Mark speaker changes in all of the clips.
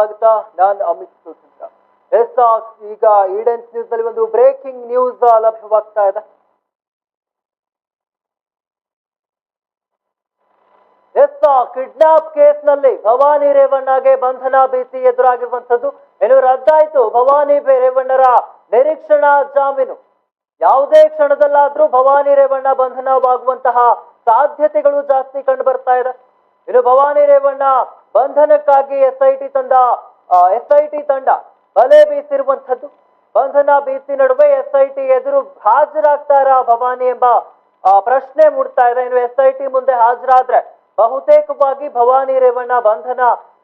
Speaker 1: ಸ್ವಾಗತ. ನಾನು ಅಮಿತ್ ಸುಧೀಂದ್ರ ಎಸ್ ಈಗ ಈಡೆನ್ಸ್ ನ್ಯೂಸ್ನಲ್ಲಿ ಒಂದು ಬ್ರೇಕಿಂಗ್ ನ್ಯೂಸ್ ಲಭ್ಯವಾಗ್ತಾ ಇದೆ. ಎಸ್ ಕಿಡ್ನಾಪ್ ಕೇಸ್ನಲ್ಲಿ ಭವಾನಿ ರೇವಣ್ಣಗೆ ಬಂಧನ ಭೀತಿ ಎದುರಾಗಿರುವಂತದ್ದು ಏನು ರದ್ದಾಯ್ತು ಭವಾನಿ ರೇವಣ್ಣರ ನಿರೀಕ್ಷಣಾ ಜಾಮೀನು. ಯಾವುದೇ ಕ್ಷಣದಲ್ಲಾದ್ರೂ ಭವಾನಿ ರೇವಣ್ಣ ಬಂಧನವಾಗುವಂತಹ ಸಾಧ್ಯತೆಗಳು ಜಾಸ್ತಿ ಕಂಡು ಬರ್ತಾ ಇದೆ. ಇನ್ನು ಭವಾನಿ ರೇವಣ್ಣ ಬಂಧನಕ್ಕಾಗಿ ಎಸ್ ಐ ಟಿ ತಂಡ ಎಸ್ ಐ ಟಿ ತಂಡ ಬಲೆ ಬೀಸಿರುವಂತದ್ದು ಬಂಧನ ಬೀಸಿ ನಡುವೆ ಎಸ್ ಐ ಟಿ ಎದುರು ಹಾಜರಾಗ್ತಾರಾ ಭವಾನಿ ಎಂಬ ಪ್ರಶ್ನೆ ಮೂಡ್ತಾ ಇದೆ. ಇನ್ನು ಎಸ್ ಐ ಟಿ ಮುಂದೆ ಹಾಜರಾದ್ರೆ ಬಹುತೇಕವಾಗಿ ಭವಾನಿ ರೇವಣ್ಣ ಬಂಧನ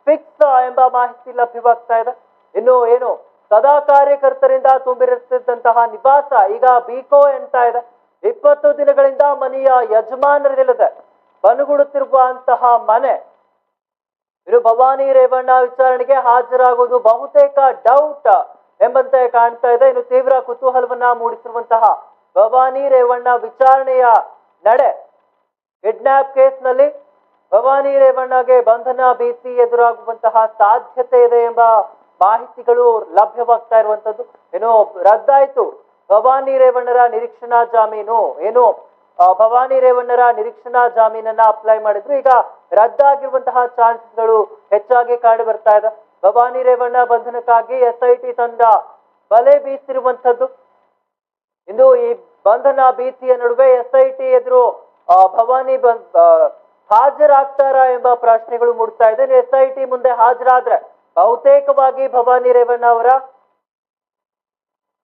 Speaker 1: ಫಿಕ್ಸ್ ಎಂಬ ಮಾಹಿತಿ ಲಭ್ಯವಾಗ್ತಾ ಇದೆ. ಇನ್ನು ಏನು, ಸದಾ ಕಾರ್ಯಕರ್ತರಿಂದ ತುಂಬಿರುತ್ತಿದ್ದಂತಹ ನಿವಾಸ ಈಗ ಬಿಕೋ ಎಂತ ಇದೆ. ಇಪ್ಪತ್ತು ದಿನಗಳಿಂದ ಮನೆಯ ಯಜಮಾನರಿಲ್ಲದೆ ಬನುಗುಡುತ್ತಿರುವಂತಹ ಮನೆ ಇನ್ನು ಭವಾನಿ ರೇವಣ್ಣ ವಿಚಾರಣೆಗೆ ಹಾಜರಾಗುವುದು ಬಹುತೇಕ ಡೌಟ್ ಎಂಬಂತೆ ಕಾಣ್ತಾ ಇದೆ. ಇನ್ನು ತೀವ್ರ ಕುತೂಹಲವನ್ನ ಮೂಡಿಸಿರುವಂತಹ ಭವಾನಿ ರೇವಣ್ಣ ವಿಚಾರಣೆಯ ನಡೆ ಕಿಡ್ನಾಪ್ ಕೇಸ್ನಲ್ಲಿ ಭವಾನಿ ರೇವಣ್ಣಗೆ ಬಂಧನ, ಭೀತಿ ಎದುರಾಗುವಂತಹ ಸಾಧ್ಯತೆ ಇದೆ ಎಂಬ ಮಾಹಿತಿಗಳು ಲಭ್ಯವಾಗ್ತಾ ಇರುವಂತದ್ದು ಏನೋ ರದ್ದಾಯ್ತು. ಭವಾನಿ ರೇವಣ್ಣರ ನಿರೀಕ್ಷಣಾ ಜಾಮೀನು ಏನು? ಭವಾನಿ ರೇವಣ್ಣರ ನಿರೀಕ್ಷಣಾ ಜಾಮೀನನ್ನ ಅಪ್ಲೈ ಮಾಡಿದ್ರು. ಈಗ ರದ್ದಾಗಿರುವಂತಹ ಚಾನ್ಸ್ಗಳು ಹೆಚ್ಚಾಗಿ ಕಾಡು ಬರ್ತಾ ಇದೆ. ಭವಾನಿ ರೇವಣ್ಣ ಬಂಧನಕ್ಕಾಗಿ ಎಸ್ ಐ ಟಿ ತಂಡ ಬಲೆ ಬೀಸಿರುವಂತದ್ದು ಇಂದು ಈ ಬಂಧನ ಭೀತಿಯ ನಡುವೆ ಎಸ್ ಐ ಟಿ ಎದುರು ಭವಾನಿ ಹಾಜರಾಗ್ತಾರಾ ಎಂಬ ಪ್ರಶ್ನೆಗಳು ಮೂಡ್ತಾ ಇದೆ. ಎಸ್ ಐ ಟಿ ಮುಂದೆ ಹಾಜರಾದ್ರೆ ಬಹುತೇಕವಾಗಿ ಭವಾನಿ ರೇವಣ್ಣ ಅವರ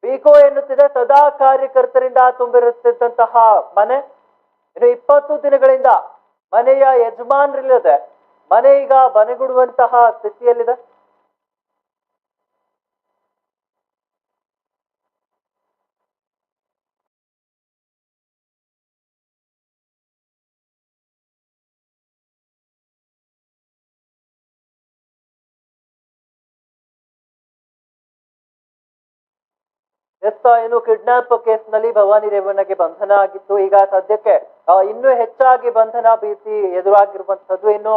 Speaker 1: ಬೀಕೋ ಎನ್ನುತ್ತಿದೆ, ಸದಾ ಕಾರ್ಯಕರ್ತರಿಂದ ತುಂಬಿರುತ್ತಿದ್ದಂತಹ ಮನೆ. ಇನ್ನು ಇಪ್ಪತ್ತು ದಿನಗಳಿಂದ ಮನೆಯ ಯಜಮಾನರಿಲ್ಲದೆ ಮನೆ ಈಗ ಬನೆಗುಡುವಂತಹ ಸ್ಥಿತಿಯಲ್ಲಿದೆ. ಎಸ್ ಏನು ಕಿಡ್ನಾಪ್ ಕೇಸ್ನಲ್ಲಿ ಭವಾನಿ ರೇವಣ್ಣಗೆ ಬಂಧನ ಆಗಿತ್ತು. ಈಗ ಸದ್ಯಕ್ಕೆ ಇನ್ನೂ ಹೆಚ್ಚಾಗಿ ಬಂಧನ ಭೀತಿ ಎದುರಾಗಿರುವಂತದ್ದು ಇನ್ನು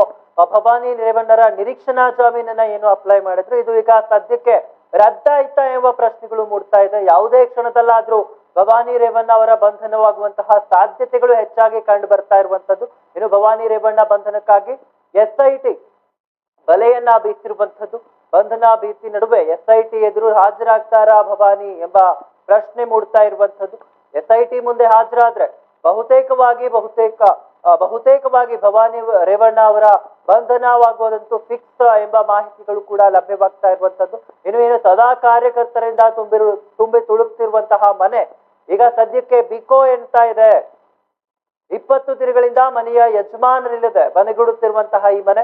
Speaker 1: ಭವಾನಿ ರೇವಣ್ಣರ ನಿರೀಕ್ಷಣಾ ಜಾಮೀನನ್ನ ಏನು ಅಪ್ಲೈ ಮಾಡಿದ್ರು? ಇದು ಈಗ ಸದ್ಯಕ್ಕೆ ರದ್ದಾಯ್ತಾ ಎಂಬ ಪ್ರಶ್ನೆಗಳು ಮೂಡ್ತಾ ಇದೆ. ಯಾವುದೇ ಕ್ಷಣದಲ್ಲಾದ್ರೂ ಭವಾನಿ ರೇವಣ್ಣ ಅವರ ಬಂಧನವಾಗುವಂತಹ ಸಾಧ್ಯತೆಗಳು ಹೆಚ್ಚಾಗಿ ಕಂಡು ಬರ್ತಾ ಇರುವಂತದ್ದು ಇನ್ನು ಭವಾನಿ ರೇವಣ್ಣ ಬಂಧನಕ್ಕಾಗಿ ಎಸ್ಐಟಿ ಬಲೆಯನ್ನ ಬೀಸಿರುವಂತದ್ದು ಬಂಧನ ಭೀತಿ ನಡುವೆ ಎಸ್ ಐ ಟಿ ಎದುರು ಹಾಜರಾಗ್ತಾರಾ ಭವಾನಿ ಎಂಬ ಪ್ರಶ್ನೆ ಮೂಡ್ತಾ ಇರುವಂತದ್ದು ಎಸ್ ಐ ಟಿ ಮುಂದೆ ಹಾಜರಾದ್ರೆ ಬಹುತೇಕವಾಗಿ ಬಹುತೇಕ ಬಹುತೇಕವಾಗಿ ಭವಾನಿ ರೇವಣ್ಣ ಅವರ ಬಂಧನವಾಗುವುದಂತೂ ಫಿಕ್ಸ್ ಎಂಬ ಮಾಹಿತಿಗಳು ಕೂಡ ಲಭ್ಯವಾಗ್ತಾ ಇರುವಂತದ್ದು ಇನ್ನು ಏನು ಸದಾ ಕಾರ್ಯಕರ್ತರಿಂದ ತುಂಬಿರು ತುಂಬಿ ತುಳುಕ್ತಿರುವಂತಹ ಮನೆ ಈಗ ಸದ್ಯಕ್ಕೆ ಬಿಕೋ ಎನ್ತಾ ಇದೆ. ಇಪ್ಪತ್ತು ದಿನಗಳಿಂದ ಮನೆಯ ಯಜಮಾನರಿಲ್ಲದೆ ಮನೆಗೂಡುತ್ತಿರುವಂತಹ ಈ ಮನೆ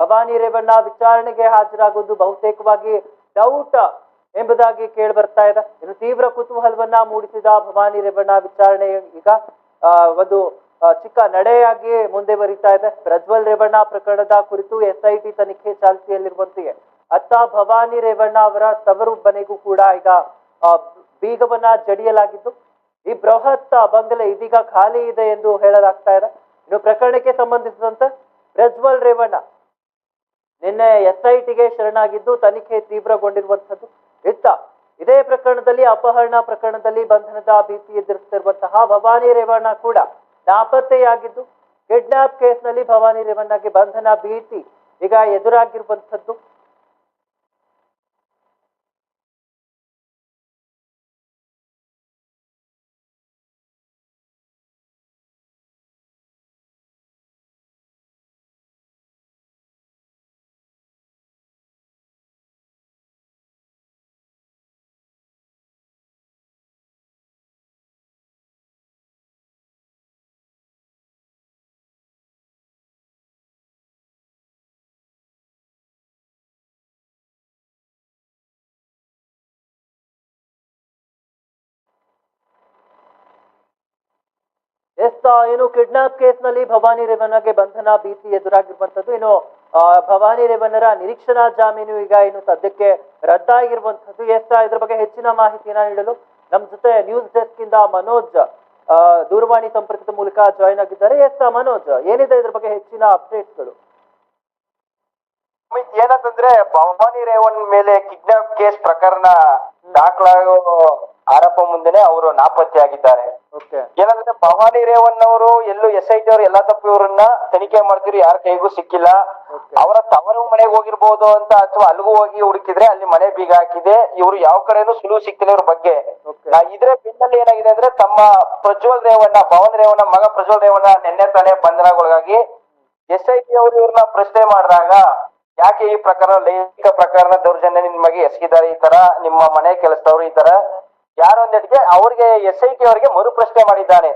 Speaker 1: ಭವಾನಿ ರೇವಣ್ಣ ವಿಚಾರಣೆಗೆ ಹಾಜರಾಗುವುದು ಬಹುತೇಕವಾಗಿ ಡೌಟ್ ಎಂಬುದಾಗಿ ಕೇಳಿ ಬರ್ತಾ ಇದೆ. ಇನ್ನು ತೀವ್ರ ಕುತೂಹಲವನ್ನ ಮೂಡಿಸಿದ ಭವಾನಿ ರೇವಣ್ಣ ವಿಚಾರಣೆ ಈಗ ಒಂದು ಚಿಕ್ಕ ನಡೆಯಾಗಿ ಮುಂದೆ ಬರೀತಾ ಇದೆ. ಪ್ರಜ್ವಲ್ ರೇವಣ್ಣ ಪ್ರಕರಣದ ಕುರಿತು ಎಸ್ ಐ ಟಿ ತನಿಖೆ ಚಾಲ್ತಿಯಲ್ಲಿರುವಂತೆಯೇ. ಅತ್ತ ಭವಾನಿ ರೇವಣ್ಣ ಅವರ ತವರು ಮನೆಗೂ ಕೂಡ ಈಗ ಬೀಗವನ್ನ ಜಡಿಯಲಾಗಿದ್ದು, ಈ ಬೃಹತ್ ಬಂಗಲೆ ಇದೀಗ ಖಾಲಿ ಇದೆ ಎಂದು ಹೇಳಲಾಗ್ತಾ ಇದೆ. ಇನ್ನು ಪ್ರಕರಣಕ್ಕೆ ಸಂಬಂಧಿಸಿದಂತೆ ಪ್ರಜ್ವಲ್ ರೇವಣ್ಣ ನಿನ್ನೆ ಎಸ್ಐಟಿಗೆ ಶರಣಾಗಿದ್ದು ತನಿಖೆ ತೀವ್ರಗೊಂಡಿರುವಂತದ್ದು ಇತ್ತ ಇದೇ ಪ್ರಕರಣದಲ್ಲಿ, ಅಪಹರಣ ಪ್ರಕರಣದಲ್ಲಿ ಬಂಧನದ ಭೀತಿ ಎದುರಿಸುತ್ತಿರುವಂತಹ ಭವಾನಿ ರೇವಣ್ಣ ಕೂಡ ನಾಪತ್ತೆಯಾಗಿದ್ದು, ಕಿಡ್ನಾಪ್ ಕೇಸ್ನಲ್ಲಿ ಭವಾನಿ ರೇವಣ್ಣಗೆ ಬಂಧನ ಭೀತಿ ಈಗ ಎದುರಾಗಿರುವಂತದ್ದು ಎಸ್ ಏನು ಕಿಡ್ನಾಪ್ ಕೇಸ್ನಲ್ಲಿ ಭವಾನಿ ರೇವಣ್ಣಗೆ ಬಂಧನ, ಭೀತಿ ಎದುರಾಗಿರುವಂತದ್ದು ಏನು ಭವಾನಿ ರೇವಣ್ಣರ ನಿರೀಕ್ಷಣಾ ಜಾಮೀನು ಈಗ ಏನು ಸದ್ಯಕ್ಕೆ ರದ್ದಾಗಿರುವಂತದ್ದು ಎಸ್ ಇದ್ರ ಬಗ್ಗೆ ಹೆಚ್ಚಿನ ಮಾಹಿತಿಯನ್ನ ನೀಡಲು ನಮ್ಮ ಜೊತೆ ನ್ಯೂಸ್ ಡೆಸ್ಕ್ ಇಂದ ಮನೋಜ್ ದೂರವಾಣಿ ಸಂಪರ್ಕದ ಮೂಲಕ ಜಾಯ್ನ್ ಆಗಿದ್ದಾರೆ. ಎಸ್ ಮನೋಜ್, ಏನಿದೆ ಇದ್ರ ಬಗ್ಗೆ ಹೆಚ್ಚಿನ ಅಪ್ಡೇಟ್ಸ್ಗಳು?
Speaker 2: ಅಮಿತ್ ಏನಂತಂದ್ರೆ, ಭವಾನಿ ರೇವಣ್ಣ ಮೇಲೆ ಕಿಡ್ನಾಪ್ ಕೇಸ್ ಪ್ರಕರಣ ದಾಖಲಾಗೋ ಆರೋಪ ಮುಂದೆನೆ ಅವರು
Speaker 1: ನಾಪತ್ತೆಯಾಗಿದ್ದಾರೆ
Speaker 2: ಏನಂದ್ರೆ ಭವಾನಿ ರೇವಣ್ಣ ಅವರು ಎಲ್ಲೂ ಎಸ್ ಐ ಟಿ ಅವರು ಎಲ್ಲಾ ತಪ್ಪು ಇವರನ್ನ ತನಿಖೆ ಮಾಡ್ತಿದ್ರು ಯಾರ ಕೈಗೂ ಸಿಕ್ಕಿಲ್ಲ. ಅವರ ತವರು ಮನೆಗೆ ಹೋಗಿರ್ಬೋದು ಅಂತ ಅಥವಾ ಅಲ್ಲಿಗೂ ಹೋಗಿ ಹುಡುಕಿದ್ರೆ ಅಲ್ಲಿ ಮನೆ ಬೀಗ ಹಾಕಿದೆ. ಇವರು ಯಾವ ಕಡೆನೂ ಸುಳುವು ಸಿಕ್ತಿಲ್ಲ ಇವ್ರ ಬಗ್ಗೆ. ಇದ್ರೆ ಬೆನ್ನಲ್ಲಿ ಏನಾಗಿದೆ ಅಂದ್ರೆ ತಮ್ಮ ಪ್ರಜ್ವಲ್ ರೇವಣ್ಣ ಭವನ್ ರೇವಣ್ಣ ಮಗ ಪ್ರಜ್ವಲ್ ರೇವಣ್ಣ ನಿನ್ನೆ ತಾನೇ ಬಂಧನಗೊಳಗಾಗಿ ಎಸ್ ಐ ಟಿ ಅವರು ಇವ್ರನ್ನ ಪ್ರಶ್ನೆ ಮಾಡಿದಾಗ ಯಾಕೆ ಈ ಪ್ರಕರಣ ಲೈಂಗಿಕ ಪ್ರಕರಣ ದೌರ್ಜನ್ಯ ನಿಮಗೆ ಎಸಗಿದ್ದಾರೆ ಈ ತರ? ನಿಮ್ಮ ಮನೆ ಕೆಲಸದವರು ಈ ತರ? ಯಾರು ಅಂದಿಗೆ ಅವ್ರಿಗೆ ಎಸ್ ಐ ಟಿ ಅವರಿಗೆ ಮರು ಪ್ರಶ್ನೆ ಮಾಡಿದ್ದಾನೆ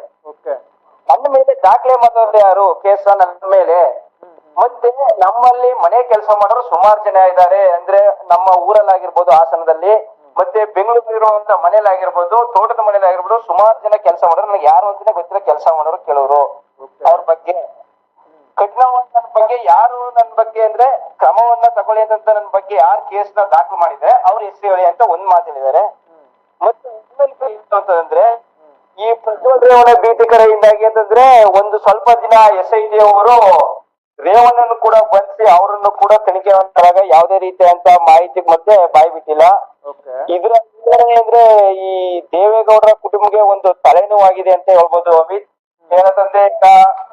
Speaker 2: ನನ್ನ ಮೇಲೆ ದಾಖಲೆ ಮಾಡಿದವರು ಯಾರು? ಕೇಸ ನನ್ನ ಮೇಲೆ. ಮತ್ತೆ ನಮ್ಮಲ್ಲಿ ಮನೆ ಕೆಲಸ ಮಾಡೋರು ಸುಮಾರು ಜನ ಇದ್ದಾರೆ. ಅಂದ್ರೆ ನಮ್ಮ ಊರಲ್ಲಾಗಿರ್ಬೋದು ಹಾಸನದಲ್ಲಿ ಮತ್ತೆ ಬೆಂಗಳೂರು ಇರುವಂತ ಮನೇಲಾಗಿರ್ಬೋದು ತೋಟದ ಮನೇಲಾಗಿರ್ಬೋದು ಸುಮಾರು ಜನ ಕೆಲಸ ಮಾಡೋರು. ನನಗೆ ಯಾರು ಅಂತ ಗೊತ್ತಿಲ್ಲ ಕೆಲಸ ಮಾಡೋರು ಕೆಲವರು
Speaker 1: Okay.
Speaker 2: ಅವ್ರ ಬಗ್ಗೆ. ಕಠಿಣವಾದ ನನ್ನ ಬಗ್ಗೆ ಯಾರು ನನ್ನ ಬಗ್ಗೆ ಅಂದ್ರೆ ಕ್ರಮವನ್ನ ತಗೊಳ್ಳಿ ಅಂತ ನನ್ನ ಬಗ್ಗೆ ಯಾರು ಕೇಸ್ನ ದಾಖಲು ಮಾಡಿದ್ರೆ ಅವ್ರು ಹೆಸರು ಹೇಳಿ ಅಂತ ಒಂದ್ ಮಾತು ಹೇಳಿದ್ದಾರೆ ಮತ್ತೆ ಇನ್ನೊಂದು ಅಂತಂದ್ರೆ ಈ ಪ್ರಜ್ವಲ್ ರೇವಣ್ಣ ಭೀತಿಕರೆಯಿಂದಾಗಿ ಅಂತಂದ್ರೆ ಒಂದು ಸ್ವಲ್ಪ ದಿನ ಎಸ್ ಐ ಟಿ ಅವರು ರೇವಣ್ಣನ್ನು ಕೂಡ ಬಂಧಿಸಿ ಅವರನ್ನು ಕೂಡ ತನಿಖೆ ಮಾಡಿದಾಗ ಯಾವುದೇ ರೀತಿಯಂತ ಮಾಹಿತಿ ಮತ್ತೆ ಬಾಯಿ ಬಿಟ್ಟಿಲ್ಲ. ಇದರ ಅಂದ್ರೆ ಈ ದೇವೇಗೌಡರ ಕುಟುಂಬಕ್ಕೆ ಒಂದು ತಲೆನೋವಾಗಿದೆ ಅಂತ ಹೇಳ್ಬೋದು ಅಮಿತ್. ಏನಂತಂದ್ರೆ ಈಗ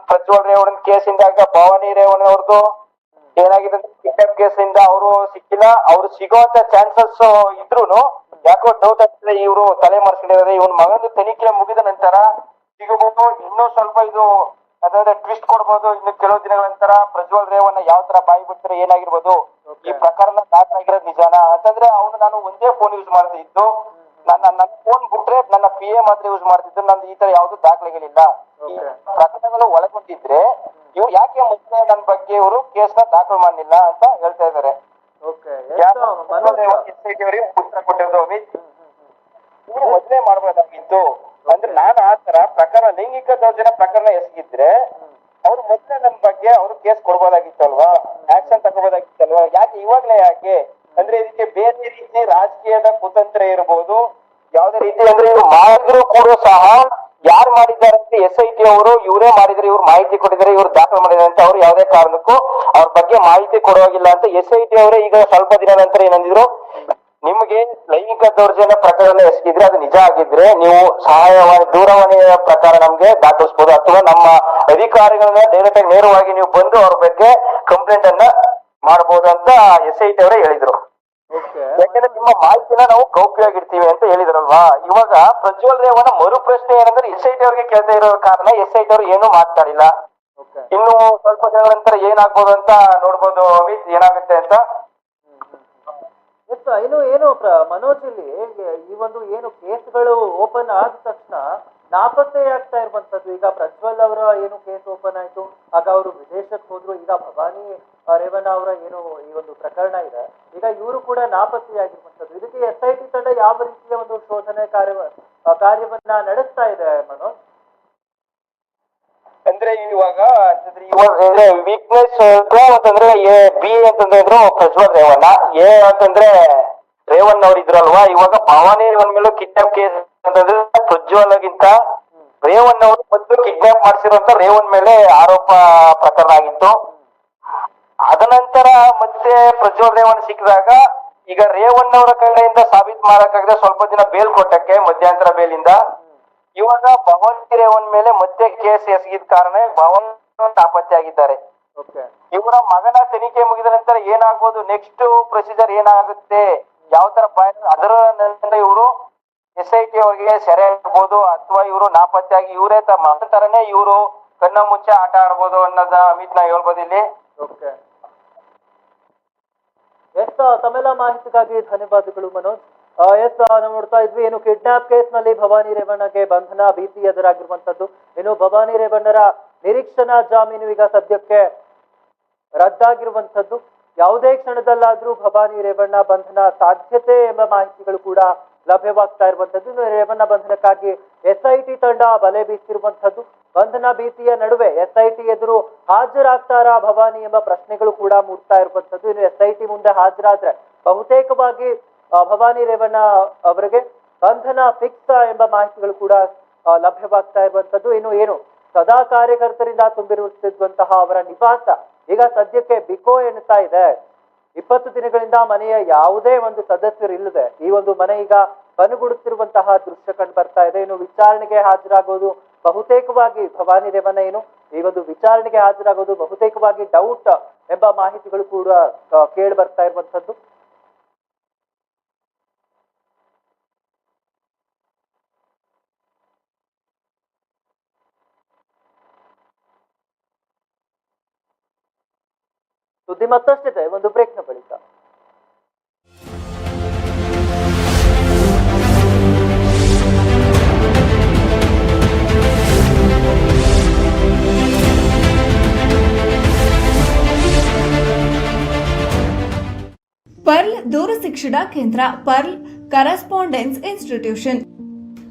Speaker 2: ಪ್ರಜ್ವಲ್ ರೇವಣ್ಣನ ಇಂದಾಗ ಭವಾನಿ ರೇವಣ್ಣ ಅವ್ರದ್ದು ಏನಾಗಿದೆ ಕಿಡ್ನಾಪ್ ಕೇಸ್ ಇಂದ ಅವರು ಸಿಕ್ಕಿಲ್ಲ ಅವ್ರು ಸಿಗೋಂತ ಚಾನ್ಸಸ್ ಇದ್ರು ಯಾಕೋ ಡೌಟ್ ಆಗ್ತದೆ ಇವರು ತಲೆ ಮರೆಸ್ಕೊಂಡಿದ್ದಾರೆ ಇವನ್ ಮಗನ ತನಿಖೆ ಮುಗಿದ ನಂತರ ಸಿಗಬಹುದು ಇನ್ನೂ ಸ್ವಲ್ಪ ಇದು ಅದಾದ್ರೆ ಟ್ವಿಸ್ಟ್ ಕೊಡ್ಬೋದು ಇನ್ನು ಕೆಲವು ದಿನಗಳ ನಂತರ ಪ್ರಜ್ವಲ್ ರೇವನ್ನ ಯಾವ ತರ ಬಾಯಿ ಬಿಡ್ತಾರೆ ಏನಾಗಿರ್ಬೋದು ಈ ಪ್ರಕರಣ ದಾಖಲಾಗಿರೋದು ನಿಜಾನ? ಅಂತಂದ್ರೆ ಅವನು ನಾನು ಒಂದೇ ಫೋನ್ ಯೂಸ್ ಮಾಡ್ತಿದ್ದು ನನ್ನ ನನ್ನ ಫೋನ್ ಬಿಟ್ರೆ ನನ್ನ ಪಿ ಎ ಮಾತ್ರ ಯೂಸ್ ಮಾಡ್ತಿದ್ದು ನಂದು ಈ ತರ ಯಾವ್ದು ದಾಖಲೆಗಳಿಲ್ಲ. ಪ್ರಕರಣಗಳು ಒಳಗೊಂಡಿದ್ರೆ ಇವ್ರು ಯಾಕೆ ಮುಂಚೆ ನನ್ನ ಬಗ್ಗೆ ಇವರು ಕೇಸ್ನ ದಾಖಲು ಮಾಡಿಲ್ಲ ಅಂತ ಹೇಳ್ತಾ ಕೊಟ್ಟಿರೋದು ಅಮಿತ್
Speaker 1: ಹ್ಮ್.
Speaker 2: ಇವ್ರು ಮೊದಲೇ ಮಾಡ್ಬೋದಾಗಿತ್ತು. ಅಂದ್ರೆ ನಾನು ಆ ತರ ಪ್ರಕರಣ ಲೈಂಗಿಕ ದೌರ್ಜನ್ಯ ಪ್ರಕರಣ ಎಸಗಿದ್ರೆ ಅವ್ರು ಮೊದಲೇ ನನ್ ಬಗ್ಗೆ ಅವ್ರು ಕೇಸ್ ಕೊಡ್ಬೋದಾಗಿತ್ತಲ್ವಾ? ಆಕ್ಷನ್ ತಗೋಬೋದಾಗಿತ್ತಲ್ವಾ? ಯಾಕೆ ಇವಾಗ್ಲೇ ಯಾಕೆ? ಅಂದ್ರೆ ಇದಕ್ಕೆ ಬೇರೆ ರೀತಿ ರಾಜಕೀಯದ ಕುತಂತ್ರ ಇರಬಹುದು ಯಾವ್ದೇ ರೀತಿ ಅಂದ್ರೆ ಇವ್ರು ಮಾಡಿದ್ರು ಕೂಡ ಸಹ ಯಾರು ಮಾಡಿದ್ದಾರೆ ಅಂತ ಎಸ್ ಐ ಟಿ ಅವರು, ಇವರೇ ಮಾಡಿದ್ರೆ, ಇವ್ರು ಮಾಹಿತಿ ಕೊಟ್ಟಿದ್ದಾರೆ, ಇವ್ರು ದಾಖಲೆ ಮಾಡಿದ್ದಾರೆ ಅಂತ ಅವ್ರು ಯಾವುದೇ ಕಾರಣಕ್ಕೂ ಅವ್ರ ಬಗ್ಗೆ ಮಾಹಿತಿ ಕೊಡುವಾಗಿಲ್ಲ ಅಂತ ಎಸ್ ಐ ಟಿ ಅವರೇ ಈಗ ಸ್ವಲ್ಪ ದಿನ ನಂತರ ಏನಂದಿದ್ರು, ನಿಮಗೆ ಲೈಂಗಿಕ ದೌರ್ಜನ್ಯ ಪ್ರಕರಣ ಎಸಗಿದ್ರೆ ಅದು ನಿಜ ಆಗಿದ್ರೆ ನೀವು ಸಹಾಯವಾಣಿ ದೂರವಾಣಿಯ ಪ್ರಕಾರ ನಮ್ಗೆ ದಾಖಲಿಸಬಹುದು ಅಥವಾ ನಮ್ಮ ಅಧಿಕಾರಿಗಳನ್ನ ಡೈರೆಕ್ಟ್ ಆಗಿ ನೇರವಾಗಿ ನೀವು ಬಂದು ಅವ್ರ ಬಗ್ಗೆ ಕಂಪ್ಲೇಂಟ್ ಅನ್ನ ಮಾಡಬಹುದು ಅಂತ ಎಸ್ ಐ ಟಿ ಅವರೇ ಹೇಳಿದ್ರು. ಯಾಕಂದ್ರೆ ನಿಮ್ಮ ಮಾಹಿತಿನ ನಾವು ಗೌಪ್ಯವಾಗಿರ್ತೀವಿ ಅಂತ ಹೇಳಿದ್ರಲ್ವಾ? ಇವಾಗ ಪ್ರಜ್ವಲ್ ರೇವಣ್ಣ ಮರು ಪ್ರಶ್ನೆ ಏನಂದ್ರೆ ಎಸ್ ಐ ಟಿ ಅವ್ರಿಗೆ ಕೇಳ್ತಾ ಇರೋ ಕಾರಣ ಎಸ್ ಐ ಟಿ ಅವ್ರು ಏನು ಮಾತಾಡಿಲ್ಲ. ಇನ್ನು ಸ್ವಲ್ಪ ದಿನ ನಂತರ ಏನಾಗ್ಬೋದು ಅಂತ ನೋಡ್ಬೋದು ಅಮಿತ್ ಏನಾಗುತ್ತೆ ಅಂತ.
Speaker 1: ಇನ್ನು ಏನು ಮನೋಜ್ ಇಲ್ಲಿ ಈ ಒಂದು ಏನು ಕೇಸ್ಗಳು ಓಪನ್ ಆದ ತಕ್ಷಣ ನಾಪತ್ತೆ ಆಗ್ತಾ ಇರುವಂತದ್ದು ಈಗ ಪ್ರಜ್ವಲ್ ಅವರ ಏನು ಕೇಸ್ ಓಪನ್ ಆಯ್ತು, ಆಗ ಅವರು ವಿದೇಶಕ್ಕೆ ಹೋದ್ರು. ಈಗ ಭವಾನಿ ರೇವಣ್ಣ ಅವರ ಏನು ಈ ಒಂದು ಪ್ರಕರಣ ಇದೆ. ಈಗ ಇವರು ಕೂಡ ನಾಪತ್ತೆಯಾಗಿರುವಂತದ್ದು ಇದಕ್ಕೆ ಎಸ್ ಐ ಟಿ ತಂಡ ಯಾವ ರೀತಿಯ ಒಂದು ಶೋಧನೆ ಕಾರ್ಯ, ಕಾರ್ಯವನ್ನ ನಡೆಸ್ತಾ ಇದೆ ಮನೋಜ್?
Speaker 2: ಅಂದ್ರೆ ಇವಾಗ ಇವಾಗ ವೀಕ್ನೆಸ್ ಅಂತಂದ್ರೆ ಎ, ಬಿ ಅಂತಂದ್ರೆ ಪ್ರಜ್ವಲ್ ರೇವಣ್ಣ. ಎ ಅಂತಂದ್ರೆ ರೇವಣ್ಣ ಅವ್ರು ಇದ್ರಲ್ವಾ? ಇವಾಗ ಭವಾನಿ ರೇವಣ್ಣ ಮೇಲೂ ಕಿಡ್ನಾಪ್ ಕೇಸ್ ಅಂತಂದ್ರೆ ಪ್ರಜ್ವಲ್ಗಿಂತ ರೇವಣ್ಣ ಅವರು ಮೊದಲು ಕಿಡ್ನಾಪ್ ಮಾಡಿಸಿರುವಂತ ರೇವಣ್ ಮೇಲೆ ಆರೋಪ ಪ್ರಕರಣ ಆಗಿತ್ತು. ಅದನಂತರ ಮತ್ತೆ ಪ್ರಜ್ವಲ್ ರೇವಣ್ ಸಿಕ್ಕಿದಾಗ ಈಗ ರೇವಣ್ಣ ಅವರ ಕಡೆಯಿಂದ ಸಾಬೀತು ಮಾಡಕ್ಕಾಗದೆ ಸ್ವಲ್ಪ ದಿನ ಬೇಲ್ ಕೊಟ್ಟಕ್ಕೆ ಮಧ್ಯಂತರ ಬೇಲಿಂದ ಇವಾಗ ಭವಂತಿ ರೇವಣ್ ಮೇಲೆ ಮತ್ತೆ ಕೇಸ್ ಎಸಗಿದ ಕಾರಣ ಭವನ್ ನಾಪತ್ತೆ ಆಗಿದ್ದಾರೆ ಇವರ ಮಗನ ತನಿಖೆ ಮುಗಿದ ನಂತರ ಏನಾಗ್ಬೋದು? ನೆಕ್ಸ್ಟ್ ಪ್ರೊಸೀಜರ್ ಏನಾಗುತ್ತೆ? ಯಾವ ತರ ಬಾಯ್ ಅದರ ನಂತರ ಇವರು ಎಸ್ ಐ ಟಿ ಅವರಿಗೆ ಸೆರೆ ಆಗ್ಬೋದು ಅಥವಾ ಇವರು ನಾಪತ್ತೆ ಆಗಿ ಇವರೇ ತಮ್ಮ ತರನೇ ಇವರು ಕಣ್ಣ ಮುಚ್ಚೆ ಆಟ ಆಡ್ಬೋದು ಅನ್ನೋದ ಅಮಿತ್ ನಾ ಹೇಳ್ಬೋದು ಇಲ್ಲಿ.
Speaker 1: ಓಕೆ. ಎಸ್ ತಮ್ಮೆಲ್ಲ ಮಾಹಿತಿಗಾಗಿ ಧನ್ಯವಾದಗಳು ಮನೋಜ್. ಎಸ್ ನಾವು ನೋಡ್ತಾ ಇದ್ವಿ ಏನು ಕಿಡ್ನಾಪ್ ಕೇಸ್ನಲ್ಲಿ ಭವಾನಿ ರೇವಣ್ಣಗೆ ಬಂಧನ, ಭೀತಿ ಎದುರಾಗಿರುವಂತದ್ದು. ಇನ್ನು ಭವಾನಿ ರೇವಣ್ಣರ ನಿರೀಕ್ಷಣಾ ಜಾಮೀನು ಈಗ ಸದ್ಯಕ್ಕೆ ರದ್ದಾಗಿರುವಂತದ್ದು. ಯಾವುದೇ ಕ್ಷಣದಲ್ಲಾದ್ರೂ ಭವಾನಿ ರೇವಣ್ಣ ಬಂಧನ ಸಾಧ್ಯತೆ ಎಂಬ ಮಾಹಿತಿಗಳು ಕೂಡ ಲಭ್ಯವಾಗ್ತಾ ಇರುವಂತದ್ದು ರೇವಣ್ಣ ಬಂಧನಕ್ಕಾಗಿ ಎಸ್ ಐ ಟಿ ತಂಡ ಬಲೆ ಬೀಸಿರುವಂತದ್ದು ಬಂಧನ ಭೀತಿಯ ನಡುವೆ ಎಸ್ ಐ ಟಿ ಎದುರು ಹಾಜರಾಗ್ತಾರಾ ಭವಾನಿ ಎಂಬ ಪ್ರಶ್ನೆಗಳು ಕೂಡ ಮೂಡ್ತಾ ಇರುವಂತದ್ದು ಇನ್ನು ಎಸ್ ಐ ಟಿ ಮುಂದೆ ಹಾಜರಾದ್ರೆ ಬಹುತೇಕವಾಗಿ ಭವಾನಿ ರೇವಣ್ಣ ಅವರಿಗೆ ಬಂಧನ ಫಿಕ್ಸ್ ಎಂಬ ಮಾಹಿತಿಗಳು ಕೂಡ ಲಭ್ಯವಾಗ್ತಾ ಇರುವಂತದ್ದು ಇನ್ನು ಏನು, ಸದಾ ಕಾರ್ಯಕರ್ತರಿಂದ ತುಂಬಿರುತ್ತಿರುವಂತಹ ಅವರ ನಿವಾಸ ಈಗ ಸದ್ಯಕ್ಕೆ ಬಿಕೋ ಎನ್ನುತ್ತಾ ಇದೆ. ಇಪ್ಪತ್ತು ದಿನಗಳಿಂದ ಮನೆಯ ಯಾವುದೇ ಒಂದು ಸದಸ್ಯರು ಇಲ್ಲದೆ ಈ ಒಂದು ಮನೆ ಈಗ ಕನುಗುಡುತ್ತಿರುವಂತಹ ದೃಶ್ಯ ಕಂಡು ಬರ್ತಾ ಇದೆ. ಇನ್ನು ವಿಚಾರಣೆಗೆ ಹಾಜರಾಗೋದು ಬಹುತೇಕವಾಗಿ ಭವಾನಿ ರೇವಣ್ಣ ಏನು? ಈ ಒಂದು ವಿಚಾರಣೆಗೆ ಹಾಜರಾಗೋದು ಬಹುತೇಕವಾಗಿ ಡೌಟ್ ಎಂಬ ಮಾಹಿತಿಗಳು ಕೂಡ ಕೇಳಿ ಬರ್ತಾ ಇರುವಂತದ್ದು ಸುದ್ದಿ ಮತ್ತಷ್ಟಿದೆ ಒಂದು ಬ್ರೇಕ್ನ ಬಳಿಕ
Speaker 3: ಪರ್ಲ್ ದೂರ ಶಿಕ್ಷಣ ಕೇಂದ್ರ pearl correspondence institution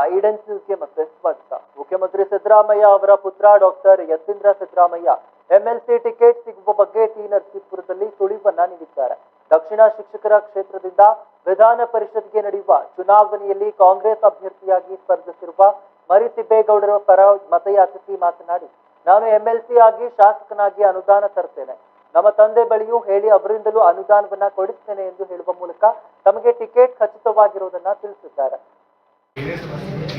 Speaker 1: ಬಳಿಕ ನ್ಯೂಸ್ಗೆ ಮತ್ತೆ ಸ್ವಾಗತ ಮುಖ್ಯಮಂತ್ರಿ ಸಿದ್ದರಾಮಯ್ಯ ಅವರ ಪುತ್ರ doctor Yathindra Siddaramaiah MLC ticket ಸಿಗುವ ಬಗ್ಗೆ ಟಿ ನರಸೀಪುರದಲ್ಲಿ ಸುಳಿವನ್ನ ನೀಡಿದ್ದಾರೆ. ದಕ್ಷಿಣ ಶಿಕ್ಷಕರ ಕ್ಷೇತ್ರದಿಂದ ವಿಧಾನ ಪರಿಷತ್ಗೆ ನಡೆಯುವ ಚುನಾವಣೆಯಲ್ಲಿ ಕಾಂಗ್ರೆಸ್ ಅಭ್ಯರ್ಥಿಯಾಗಿ ಸ್ಪರ್ಧಿಸಿರುವ ಮರಿತಿಬ್ಬೇಗೌಡರ ಪರ ಮತಯಾಚಿಸಿ ಮಾತನಾಡಿ, ನಾನು ಎಂಎಲ್ಸಿ ಆಗಿ ಶಾಸಕನಾಗಿ ಅನುದಾನ ತರ್ತೇನೆ. ನಮ್ಮ ತಂದೆ ಬಳಿಯೂ ಹೇಳಿ ಅವರಿಂದಲೂ ಅನುದಾನವನ್ನ ಕೊಡಿಸ್ತೇನೆ ಎಂದು ಹೇಳುವ ಮೂಲಕ ತಮಗೆ ಟಿಕೆಟ್ ಖಚಿತವಾಗಿರುವುದನ್ನ ತಿಳಿಸಿದ್ದಾರೆ.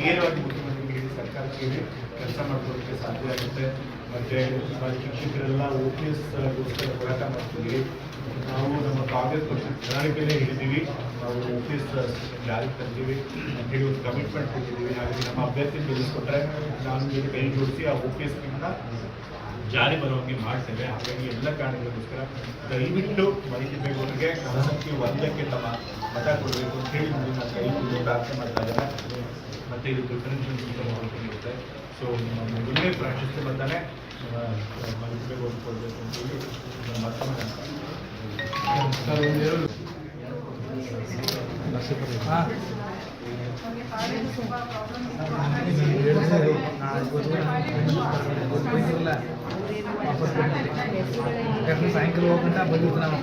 Speaker 4: ನೇರವಾಗಿ ಮುಖ್ಯಮಂತ್ರಿಗಳಿಗೆ ಸರ್ಕಾರಕ್ಕೆ ಕೆಲಸ ಮಾಡ್ಕೊಳ್ಳೋಕ್ಕೆ ಸಾಧ್ಯ ಆಗುತ್ತೆ. ಮತ್ತೆ ಶಿಕ್ಷಕರೆಲ್ಲ ಓ ಪಿ ಎಸ್ ಗೋಸ್ಕರ ಹೋರಾಟ ಮಾಡ್ತೀವಿ ನಾವು ನಮ್ಮ ಕಾಂಗ್ರೆಸ್ ಪಕ್ಷ ಪ್ರಣಾಳಿಕೆಯಲ್ಲೇ ಹೇಳಿದ್ದೀವಿ. ನಾವು ಓ ಪಿ ಎಸ್ ಜಾರಿಗೆ ತಂದೀವಿ ಅಂತ ಹೇಳಿ ಒಂದು ಕಮಿಟ್ಮೆಂಟ್ ಕೊಟ್ಟಿದ್ದೀವಿ. ಹಾಗಾಗಿ ನಮ್ಮ ಅಭ್ಯರ್ಥಿ ಬೆಳೆಸ್ಕೊಟ್ರೆ ನಾನು ಕೈ ಜೋಡಿಸಿ ಆ ಓ ಪಿ ಜಾರಿ ಬರುವಂಗೆ ಮಾಡ್ತೇವೆ ಹಾಗಾಗಿ ಎಲ್ಲ ಕಾರಣಗಳಿಗೋಸ್ಕರ ದಯವಿಟ್ಟು ಮರಿತಿಬೇಗೌಡರಿಗೆ ಕನಸಕ್ಕೆ ಒಂದಕ್ಕೆ ತಮ್ಮ ಮತ ಕೊಡಬೇಕು ಅಂತ ಹೇಳಿ ನಿಮ್ಮ ಕೈ ಮುಂದೆ ಪ್ರಾರ್ಥನೆ ಮಾಡ್ತಾ ಇದ್ದಾರೆ ಮತ್ತು ಇದು ಪ್ರಿಫರೆನ್ಷಿಯಲ್ ಇರುತ್ತೆ ಸೊ ಮೊದಲನೇ ಪ್ರಾಶಸ್ತ್ಯ ಮತನೇ ಮರಿತಿಬೇಗೌಡ ಕೊಡಬೇಕು ಅಂತ ಹೇಳಿ ನನ್ನ ಮತವನ್ನು
Speaker 5: ಸಾಯಂಕಾಲ ಹೋಗ್ಬಿಟ್ಟ ಬಂದಿತ್ತು ನಾವು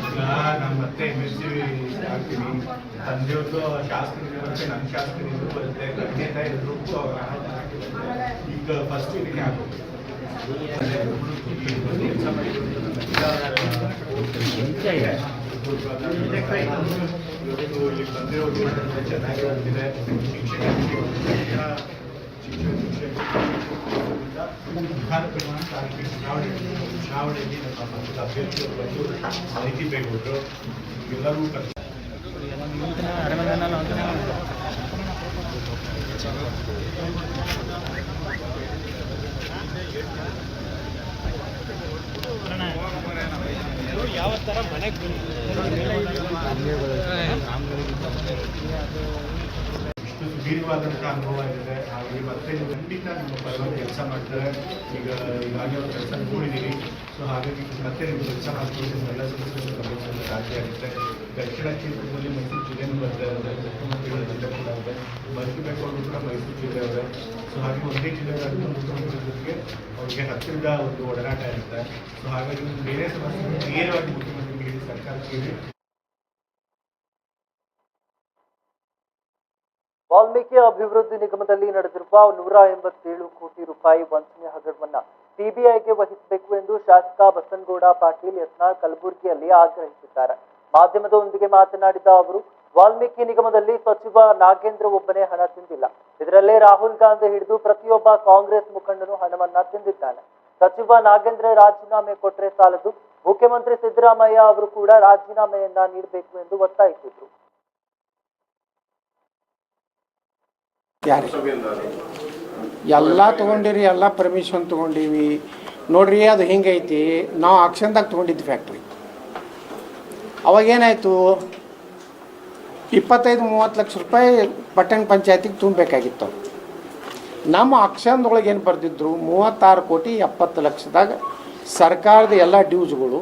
Speaker 4: ಈಗ ನಾನು ಮತ್ತೆ ಎಂ ಎಸ್ ಸಿ ಆಗ್ತೀನಿ ತಂದೆಯವ್ರದ್ದು ಶಾಸಕರಿಗೆ ಬರುತ್ತೆ ನನ್ನ ಶಾಸಕರಿಗೂ ಬರುತ್ತೆ ತಂದೆ ತಾಯಿ ಎಲ್ರಿಗೂ ಅವ್ರ ಹಣ ಹಾಕಿರುತ್ತೆ. ಈಗ ಫಸ್ಟ್ ಇದಕ್ಕೆ ಆಗುತ್ತೆ ಕೆಲಸ ಇವತ್ತು ಇಲ್ಲಿ ತಂದೆಯವ್ರು ಮಾಡಿದ್ರೆ ಚೆನ್ನಾಗಿ ಹೋಗ್ತಿದೆ ಶಿಕ್ಷಣ ಶಿಕ್ಷಣ ಶಿಕ್ಷಣ ವಿಧಾನ ಪ್ರಮಾಣ ತಾರೀಕಿನ ಚುನಾವಣೆ ಚುನಾವಣೆಯಲ್ಲಿ ನಮ್ಮ ಪಕ್ಷದ ಅಭ್ಯರ್ಥಿಗಳು ಬಂದು ಮಾಹಿತಿ ಬೇಕು ಎಲ್ಲರೂ ಕಷ್ಟ ಇಷ್ಟು ಸುದೀರ್ಘವಾದಂಥ ಅನುಭವ ಇದೆ ಹಾಗೆ ಮತ್ತೆ ಖಂಡಿತ ನಿಮ್ಮ ಪರವಾಗಿ ಕೆಲಸ ಮಾಡ್ತಾರೆ ಈಗ ಈಗಾಗಲೇ ಅವ್ರ ಕೆಲಸ ನೋಡಿದ್ದೀರಿ ಸೊ ಹಾಗಾಗಿ ಮತ್ತೆ ನಿಮ್ಮ ಕೆಲಸ ಮಾಡ್ಕೊಂಡು ಎಲ್ಲ ಗಮನಿಸಲು ಸಾಧ್ಯ ಆಗುತ್ತೆ ದಕ್ಷಿಣ ಕ್ಷೇತ್ರದಲ್ಲಿ ಮೈಸೂರು ಜಿಲ್ಲೆನೂ ಬರ್ತಾ ಇದ್ದಾರೆ ಮುಖ್ಯಮಂತ್ರಿಗಳ ಜಿಲ್ಲೆ ಕೂಡ ಇದೆ ಮಲ್ಕಿಬೇಕು ಅವರು ಕೂಡ ಮೈಸೂರು ಜಿಲ್ಲೆ ಇದೆ ಸೊ ಹಾಗೆ ಒಂದೇ ಜಿಲ್ಲೆಗಳಲ್ಲಿ ಮುಖ್ಯಮಂತ್ರಿಗಳ ಜೊತೆಗೆ ಅವರಿಗೆ ಹತ್ತಿರದ ಒಂದು ಒಡನಾಟ ಇರುತ್ತೆ ಸೊ ಹಾಗಾಗಿ ಬೇರೆ ಸಮಸ್ಯೆ ನೇರವಾಗಿ ಮುಖ್ಯಮಂತ್ರಿಗಳಿಗೆ ಸರ್ಕಾರಕ್ಕೆ ಹೇಳಿ
Speaker 1: ವಾಲ್ಮೀಕಿ ಅಭಿವೃದ್ಧಿ ನಿಗಮದಲ್ಲಿ ನಡೆದಿರುವ ನೂರ ಎಂಬತ್ತೇಳು ಕೋಟಿ ರೂಪಾಯಿ ವಂಚನೆ ಹಗರಣವನ್ನ ಸಿಬಿಐಗೆ ವಹಿಸಬೇಕು ಎಂದು ಶಾಸಕ ಬಸನಗೌಡ ಪಾಟೀಲ್ ಯತ್ನಾಳ್ ಕಲಬುರಗಿಯಲ್ಲಿ ಆಗ್ರಹಿಸಿದ್ದಾರೆ. ಮಾಧ್ಯಮದೊಂದಿಗೆ ಮಾತನಾಡಿದ ಅವರು, ವಾಲ್ಮೀಕಿ ನಿಗಮದಲ್ಲಿ ಸಚಿವ ನಾಗೇಂದ್ರ ಒಬ್ಬನೇ ಹಣ ತಿಂದಿಲ್ಲ. ಇದರಲ್ಲೇ ರಾಹುಲ್ ಗಾಂಧಿ ಹಿಡಿದು ಪ್ರತಿಯೊಬ್ಬ ಕಾಂಗ್ರೆಸ್ ಮುಖಂಡನು ಹಣವನ್ನ ತಿಂದಿದ್ದಾನೆ. ಸಚಿವ ನಾಗೇಂದ್ರ ರಾಜೀನಾಮೆ ಕೊಟ್ಟರೆ ಸಾಲದು. ಮುಖ್ಯಮಂತ್ರಿ ಸಿದ್ದರಾಮಯ್ಯ ಅವರು ಕೂಡ ರಾಜೀನಾಮೆಯನ್ನ ನೀಡಬೇಕು ಎಂದು ಒತ್ತಾಯಿಸಿದ್ರು.
Speaker 6: ಎಲ್ಲ ತಗೊಂಡಿರಿ, ಎಲ್ಲ ಪರ್ಮಿಷನ್ ತಗೊಂಡಿವಿ. ನೋಡ್ರಿ, ಅದು ಹಿಂಗೈತಿ? ನಾವು ಆಕ್ಷನ್ದಾಗ ತಗೊಂಡಿದ್ವಿ ಫ್ಯಾಕ್ಟ್ರಿ ಅವಾಗೇನಾಯಿತು? ಇಪ್ಪತ್ತೈದು, ಮೂವತ್ತು ಲಕ್ಷ ರೂಪಾಯಿ ಪಟ್ಟಣ ಪಂಚಾಯತಿಗೆ ತುಂಬಬೇಕಾಗಿತ್ತು. ನಮ್ಮ ಅಕ್ಷಂದೊಳಗೆ ಏನು ಬರೆದಿದ್ರು, ಮೂವತ್ತಾರು ಕೋಟಿ ಎಪ್ಪತ್ತು ಲಕ್ಷದಾಗ ಸರ್ಕಾರದ ಎಲ್ಲ ಡ್ಯೂಸ್ಗಳು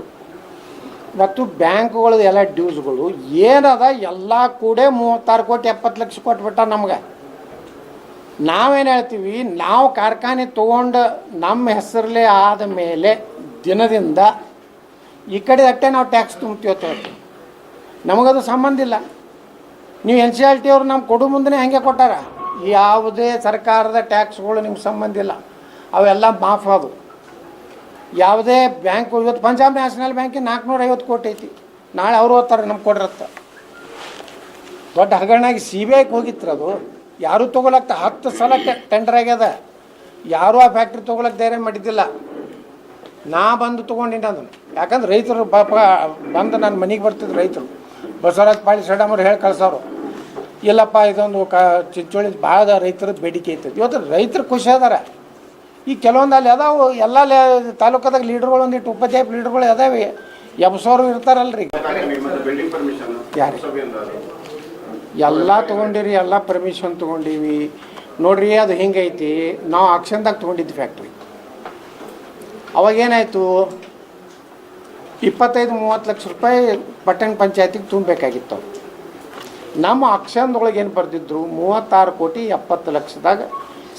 Speaker 6: ಮತ್ತು ಬ್ಯಾಂಕ್ಗಳದ್ದು ಎಲ್ಲ ಡ್ಯೂಸ್ಗಳು ಏನದ ಎಲ್ಲ ಕೂಡ ಮೂವತ್ತಾರು ಕೋಟಿ, ಎಪ್ಪತ್ತು ಲಕ್ಷ ಕೊಟ್ಬಿಟ್ಟ ನಮ್ಗೆ. ನಾವೇನು ಹೇಳ್ತೀವಿ, ನಾವು ಕಾರ್ಖಾನೆ ತೊಗೊಂಡು ನಮ್ಮ ಹೆಸರಲ್ಲೇ ಆದ ಮೇಲೆ ದಿನದಿಂದ ಈ ಕಡೆ ಅಟ್ಟೆ ನಾವು ಟ್ಯಾಕ್ಸ್ ತುಂಬ್ತೀವಿ ಅಂತ ಹೇಳ್ತೀವಿ. ನಮಗದು ಸಂಬಂಧ ಇಲ್ಲ. ನೀವು ಎನ್ ಸಿ ಆರ್ ಟಿ ಅವ್ರು ನಮ್ಮ ಕೊಡು ಮುಂದೆ ಹಂಗೆ ಕೊಟ್ಟಾರ. ಯಾವುದೇ ಸರ್ಕಾರದ ಟ್ಯಾಕ್ಸ್ಗಳು ನಿಮ್ಗೆ ಸಂಬಂಧ ಇಲ್ಲ. ಅವೆಲ್ಲ ಮಾಫ್ ಅದು ಯಾವುದೇ ಬ್ಯಾಂಕ್ ಇವತ್ತು ಪಂಜಾಬ್ ನ್ಯಾಷನಲ್ ಬ್ಯಾಂಕಿಗೆ ನಾಲ್ಕುನೂರ ಐವತ್ತು ಕೋಟಿ ಐತಿ. ನಾಳೆ ಅವರು ಓದ್ತಾರೆ, ನಮ್ಗೆ ಕೊಡ್ರತ್ತ. ದೊಡ್ಡ ಹಗರಣಾಗಿ ಸಿ ಬಿ ಐಗೆ ಹೋಗಿತ್ತು ಅದು. ಯಾರೂ ತೊಗೊಳಕ್ತ ಹತ್ತು ಸಲ ಟೆಂಡರ್ ಆಗ್ಯದ. ಯಾರೂ ಆ ಫ್ಯಾಕ್ಟ್ರಿ ತೊಗೊಳಕ್ಕೆ ಧೈರ್ಯ ಮಾಡಿದ್ದಿಲ್ಲ. ನಾ ಬಂದು ತೊಗೊಂಡಿನಿ ಅದನ್ನು. ಯಾಕಂದ್ರೆ ರೈತರು ಪಾಪ, ಬಂದು ನನ್ನ ಮನೆಗೆ ಬರ್ತಿದ್ರು ರೈತರು. ಬಸವರಾಜ್ ಪಾಳಿ ಸಡಮರು ಹೇಳಿ ಕಳ್ಸೋರು ಇಲ್ಲಪ್ಪ, ಇದೊಂದು ಕ, ಚಿಂಚೋಳಿ, ಭಾಳ ರೈತರ ಬೇಡಿಕೆ ಐತೆ ಇವತ್ತು ರೈತರು ಖುಷಿ ಅದಾರ. ಈ ಕೆಲವೊಂದು ಅಲ್ಲಿ ಅದಾವು, ಎಲ್ಲ ತಾಲೂಕದಾಗ ಲೀಡರ್ಗಳು ಒಂದಿಟ್ಟು ಉಪಾಧ್ಯಾಯ ಲೀಡರ್ಗಳು ಅದಾವೆ. ಎಬ್ಸೋರು ಇರ್ತಾರಲ್ರಿ. ಯಾರು? ಎಲ್ಲ ತೊಗೊಂಡಿರಿ, ಎಲ್ಲ ಪರ್ಮಿಷನ್ ತೊಗೊಂಡೀವಿ. ನೋಡ್ರಿ, ಅದು ಹೆಂಗೈತಿ? ನಾವು ಆಕ್ಷನ್ದಾಗ ತೊಗೊಂಡಿದ್ದು ಫ್ಯಾಕ್ಟ್ರಿ ಅವಾಗೇನಾಯಿತು ಇಪ್ಪತ್ತೈದು, ಮೂವತ್ತು ಲಕ್ಷ ರೂಪಾಯಿ ಪಟ್ಟಣ ಪಂಚಾಯತಿಗೆ ತುಂಬಬೇಕಾಗಿತ್ತು. ನಮ್ಮ ಅಕ್ಷನ್ದೊಳಗೆ ಏನು ಬರೆದಿದ್ರು? ಮೂವತ್ತಾರು ಕೋಟಿ ಎಪ್ಪತ್ತು ಲಕ್ಷದಾಗ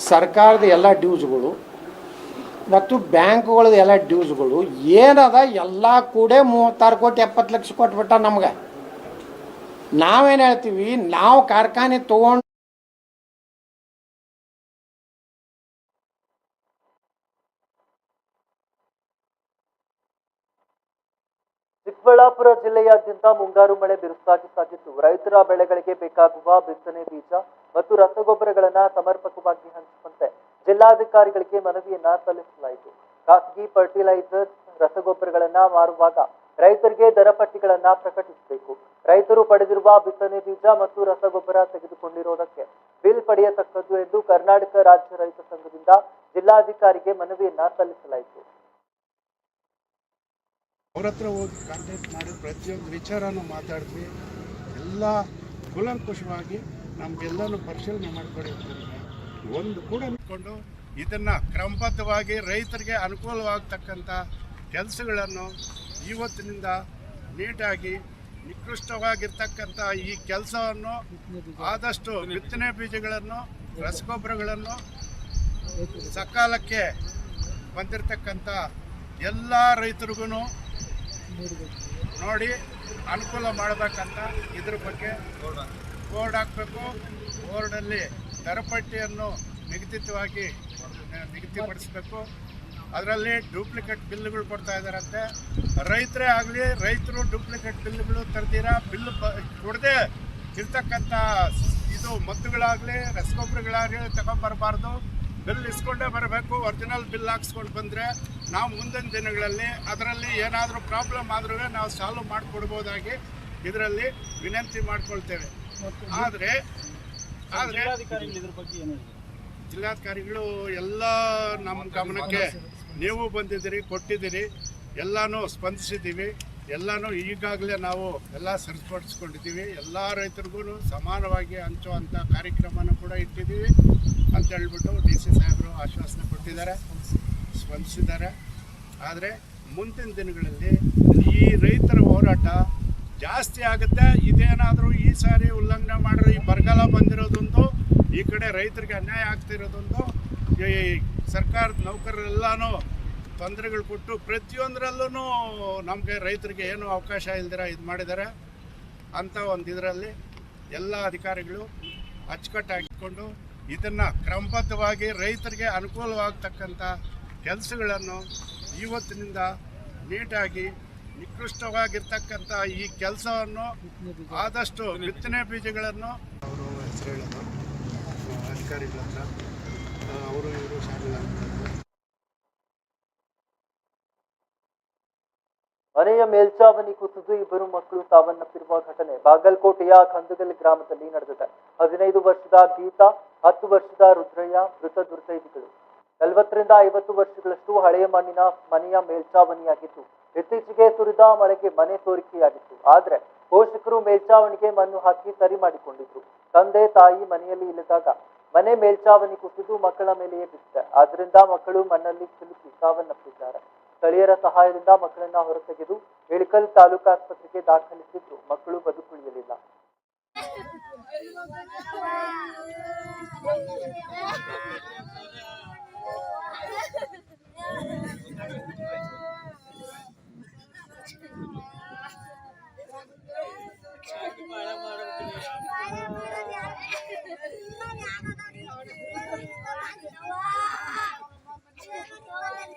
Speaker 6: ಸರ್ಕಾರದ ಎಲ್ಲ ಡ್ಯೂಸ್ಗಳು ಮತ್ತು ಬ್ಯಾಂಕ್ಗಳದ್ದು ಎಲ್ಲ ಡ್ಯೂಸ್ಗಳು ಏನದ? ಎಲ್ಲ ಕೂಡ ಮೂವತ್ತಾರು ಕೋಟಿ ಎಪ್ಪತ್ತು ಲಕ್ಷ ಕೊಟ್ಬಿಟ್ಟ ನಮ್ಗೆ. ನಾವೇನು ಹೇಳ್ತೀವಿ? ನಾವು ಕಾರ್ಖಾನೆ ತೊಗೊಂಡು
Speaker 1: ಚಿಕ್ಕಬಳ್ಳಾಪುರ ಜಿಲ್ಲೆಯಾದ್ಯಂತ ಮುಂಗಾರು ಮಳೆ ಬಿರುಸಾಗಿ ಸಾಗಿತ್ತು ರೈತರ ಬೆಳೆಗಳಿಗೆ ಬೇಕಾಗುವ ಬಿತ್ತನೆ ಬೀಜ ಮತ್ತು ರಸಗೊಬ್ಬರಗಳನ್ನ ಸಮರ್ಪಕವಾಗಿ ಹಂಚುವಂತೆ ಜಿಲ್ಲಾಧಿಕಾರಿಗಳಿಗೆ ಮನವಿಯನ್ನ ಸಲ್ಲಿಸಲಾಯಿತು. ಖಾಸಗಿ ಫರ್ಟಿಲೈಸರ್ಸ್ ರಸಗೊಬ್ಬರಗಳನ್ನ ಮಾರುವಾಗ ರೈತರಿಗೆ ದರ ಪಟ್ಟಿಗಳನ್ನ ಪ್ರಕಟಿಸಬೇಕು. ರೈತರು ಪಡೆದಿರುವ ಬಿತ್ತನೆ ಬೀಜ ಮತ್ತು ರಸಗೊಬ್ಬರ ತೆಗೆದುಕೊಂಡಿರುವುದಕ್ಕೆ ಬಿಲ್ ಪಡೆಯತಕ್ಕದ್ದು ಎಂದು ಕರ್ನಾಟಕ ರಾಜ್ಯ ರೈತ ಸಂಘದಿಂದ ಜಿಲ್ಲಾಧಿಕಾರಿಗೆ ಮನವಿಯನ್ನ ಸಲ್ಲಿಸಲಾಯಿತು.
Speaker 7: ಅವ್ರ ಹತ್ರ ಹೋಗಿ ಕಾಂಟ್ಯಾಕ್ಟ್ ಮಾಡಿ ಪ್ರತಿಯೊಂದು ವಿಚಾರನೂ ಮಾತಾಡಿದ್ವಿ ಎಲ್ಲ ಕೂಲಂಕುಷವಾಗಿ ನಮಗೆಲ್ಲನೂ ಪರಿಶೀಲನೆ ಮಾಡಿಕೊಡಿರ್ತೀವಿ ಒಂದು ಕೂಡ ಇಟ್ಕೊಂಡು ಇದನ್ನು ಕ್ರಮಬದ್ಧವಾಗಿ ರೈತರಿಗೆ ಅನುಕೂಲವಾಗತಕ್ಕಂಥ ಕೆಲಸಗಳನ್ನು ಇವತ್ತಿನಿಂದ ನೀಟಾಗಿ ನಿಕೃಷ್ಟವಾಗಿರ್ತಕ್ಕಂಥ ಈ ಕೆಲಸವನ್ನು ಆದಷ್ಟು ಬಿತ್ತನೆ ಬೀಜಗಳನ್ನು, ರಸಗೊಬ್ಬರಗಳನ್ನು ಸಕಾಲಕ್ಕೆ ಬಂದಿರತಕ್ಕಂಥ ಎಲ್ಲ ರೈತರಿಗೂ ನೋಡಿ, ಅನುಕೂಲ ಮಾಡಬೇಕಂತ ಇದ್ರ ಬಗ್ಗೆ ಬೋರ್ಡ್ ಹಾಕಬೇಕು. ಬೋರ್ಡಲ್ಲಿ ದರಪಟ್ಟಿಯನ್ನು ನಿಗದಿತವಾಗಿ ನಿಗದಿಪಡಿಸಬೇಕು. ಅದರಲ್ಲಿ ಡೂಪ್ಲಿಕೇಟ್ ಬಿಲ್ಗಳು ಕೊಡ್ತಾ ಇದ್ದಾರಂತೆ. ರೈತರೇ ಆಗಲಿ, ರೈತರು ಡೂಪ್ಲಿಕೇಟ್ ಬಿಲ್ಗಳು ತರ್ದಿರ, ಬಿಲ್ ಕೊಡದೆ ಇರ್ತಕ್ಕಂಥ ಇದು ಮದ್ದುಗಳಾಗಲಿ ರಸಗೊಬ್ಬರಗಳಾಗಲಿ ತಗೊಂಬರಬಾರ್ದು. ಬಿಲ್ ಇಸ್ಕೊಂಡೇ ಬರಬೇಕು ಒರಿಜಿನಲ್ ಬಿಲ್ ಹಾಕ್ಸ್ಕೊಂಡು ಬಂದರೆ ನಾವು ಮುಂದಿನ ದಿನಗಳಲ್ಲಿ ಅದರಲ್ಲಿ ಏನಾದರೂ ಪ್ರಾಬ್ಲಮ್ ಆದ್ರೂ ನಾವು ಸಾಲ್ವ್ ಮಾಡಿಕೊಡ್ಬೋದಾಗಿ ಇದರಲ್ಲಿ ವಿನಂತಿ ಮಾಡ್ಕೊಳ್ತೇವೆ. ಆದರೆ ಆದರೆ ಜಿಲ್ಲಾಧಿಕಾರಿಗಳು ಎಲ್ಲ ನಮ್ಮ ಗಮನಕ್ಕೆ ನೀವು ಬಂದಿದ್ದೀರಿ ಕೊಟ್ಟಿದ್ದೀರಿ ಎಲ್ಲನೂ ಸ್ಪಂದಿಸಿದ್ದೀವಿ. ಎಲ್ಲನೂ ಈಗಾಗಲೇ ನಾವು ಎಲ್ಲ ಸರಿಪಡಿಸ್ಕೊಂಡಿದ್ದೀವಿ. ಎಲ್ಲ ರೈತರಿಗೂ ಸಮಾನವಾಗಿ ಹಂಚುವಂಥ ಕಾರ್ಯಕ್ರಮನ ಕೂಡ ಇಟ್ಟಿದ್ದೀವಿ ಅಂತ ಹೇಳ್ಬಿಟ್ಟು ಡಿ ಸಿ ಸಾಹೇಬರು ಆಶ್ವಾಸನೆ ಕೊಟ್ಟಿದ್ದಾರೆ, ಸ್ಪಂದಿಸಿದ್ದಾರೆ. ಆದರೆ ಮುಂದಿನ ದಿನಗಳಲ್ಲಿ ಈ ರೈತರ ಹೋರಾಟ ಜಾಸ್ತಿ ಆಗುತ್ತೆ. ಇದೇನಾದರೂ ಈ ಸಾರಿ ಉಲ್ಲಂಘನೆ ಮಾಡಿರೋ ಈ ಬರಗಾಲ ಬಂದಿರೋದೊಂದು, ಈ ಕಡೆ ರೈತರಿಗೆ ಅನ್ಯಾಯ ಆಗ್ತಿರೋದೊಂದು, ಈ ಸರ್ಕಾರದ ನೌಕರರೆಲ್ಲನೂ ತೊಂದರೆಗಳು ಕೊಟ್ಟು ಪ್ರತಿಯೊಂದರಲ್ಲೂ ನಮಗೆ ರೈತರಿಗೆ ಏನು ಅವಕಾಶ ಇಲ್ದಿರ ಇದು ಮಾಡಿದ್ದಾರೆ. ಅಂಥ ಒಂದು ಇದರಲ್ಲಿ ಎಲ್ಲ ಅಧಿಕಾರಿಗಳು ಅಚ್ಚುಕಟ್ಟಾಗಿಕೊಂಡು ಇದನ್ನು ಕ್ರಮಬದ್ಧವಾಗಿ ರೈತರಿಗೆ ಅನುಕೂಲವಾಗತಕ್ಕಂಥ ಕೆಲಸಗಳನ್ನು ಇವತ್ತಿನಿಂದ ನೀಟಾಗಿ ನಿಕೃಷ್ಟವಾಗಿರ್ತಕ್ಕಂಥ ಈ ಕೆಲಸವನ್ನು ಆದಷ್ಟು ಬಿತ್ತನೆ ಬೀಜಗಳನ್ನು ಅವರು ಹೆಸರು ಹೇಳೋದು ಅಧಿಕಾರಿಗಳ ಹತ್ರ ಅವರು ಇವರು ಶಾಮಿಲ್
Speaker 1: ಮನೆಯ ಮೇಲ್ಚಾವಣಿ ಕುಸಿದು ಇಬ್ಬರು ಮಕ್ಕಳು ಸಾವನ್ನಪ್ಪಿರುವ ಘಟನೆ. ಬಾಗಲಕೋಟೆಯ ಕಂದಗಲ್ ಗ್ರಾಮದಲ್ಲಿ ನಡೆದಿದೆ. ಹದಿನೈದು ವರ್ಷದ ಗೀತಾ, ಹತ್ತು ವರ್ಷದ ರುದ್ರಯ್ಯ, ಮೃತ ದುರ್ದೈವಿಗಳು. ನಲವತ್ತರಿಂದ ಐವತ್ತು ವರ್ಷಗಳಷ್ಟು ಹಳೆಯ ಮಣ್ಣಿನ ಮನೆಯ ಮೇಲ್ಚಾವಣಿಯಾಗಿತ್ತು. ಇತ್ತೀಚೆಗೆ ಸುರಿದ ಮಳೆಗೆ ಮನೆ ಸೋರಿಕೆಯಾಗಿತ್ತು. ಆದ್ರೆ ಪೋಷಕರು ಮೇಲ್ಚಾವಣಿಗೆ ಮಣ್ಣು ಹಾಕಿ ಸರಿ ಮಾಡಿಕೊಂಡಿದ್ರು. ತಂದೆ, ತಾಯಿ ಮನೆಯಲ್ಲಿ ಇಲ್ಲದಾಗ ಮನೆ ಮೇಲ್ಚಾವಣಿ ಕುಸಿದು ಮಕ್ಕಳ ಮೇಲೆಯೇ ಬಿದ್ದಿದೆ. ಆದ್ರಿಂದ ಮಕ್ಕಳು ಮಣ್ಣಲ್ಲಿ ಸಿಲುಕಿ ಸಾವನ್ನಪ್ಪಿದ್ದಾರೆ. ಸ್ಥಳೀಯರ ಸಹಾಯದಿಂದ ಮಕ್ಕಳನ್ನ ಹೊರತೆಗೆದು ಇಳಕಲ್ ತಾಲೂಕು ಆಸ್ಪತ್ರೆಗೆ ದಾಖಲಿಸಿದ್ರು. ಮಕ್ಕಳು ಬದುಕುಳಿಯಲಿಲ್ಲ.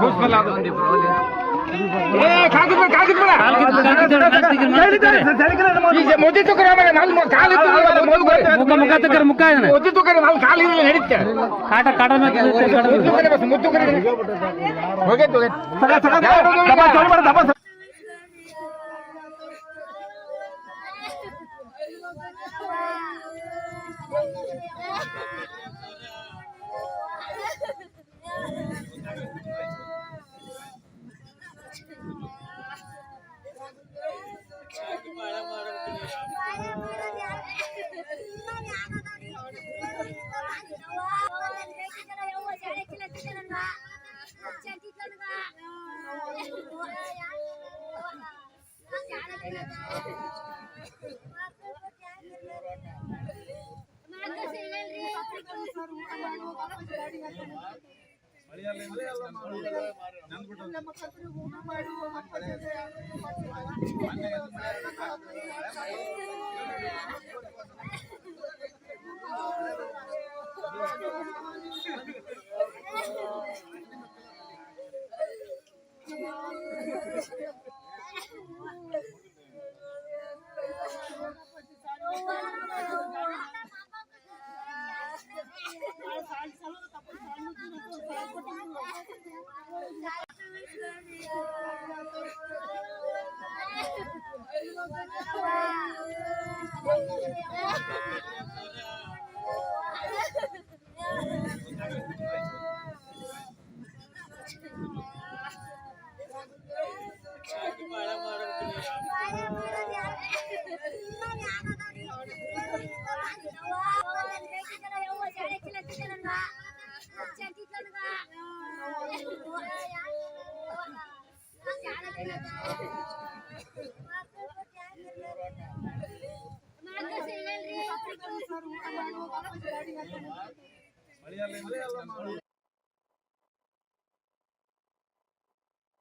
Speaker 8: घुस मिला दो संदीप ಮೋದಿ ತುಕರ ನಾನು ಕಾಲು
Speaker 5: ಮುಖ ತಕ್ಕರ ಮುಖ ಇದನ್ನ.
Speaker 8: ಮೋದಿ ತುಕರ ನಾನು ಕಾಲು ಇರಲಿಲ್ಲ ನಡೀತೆ.
Speaker 5: ಕಾಟ ಕಾಟ
Speaker 8: ಮುತ್ತು ಹೋಗೈತು
Speaker 9: ಶಾಲೆ Yeah.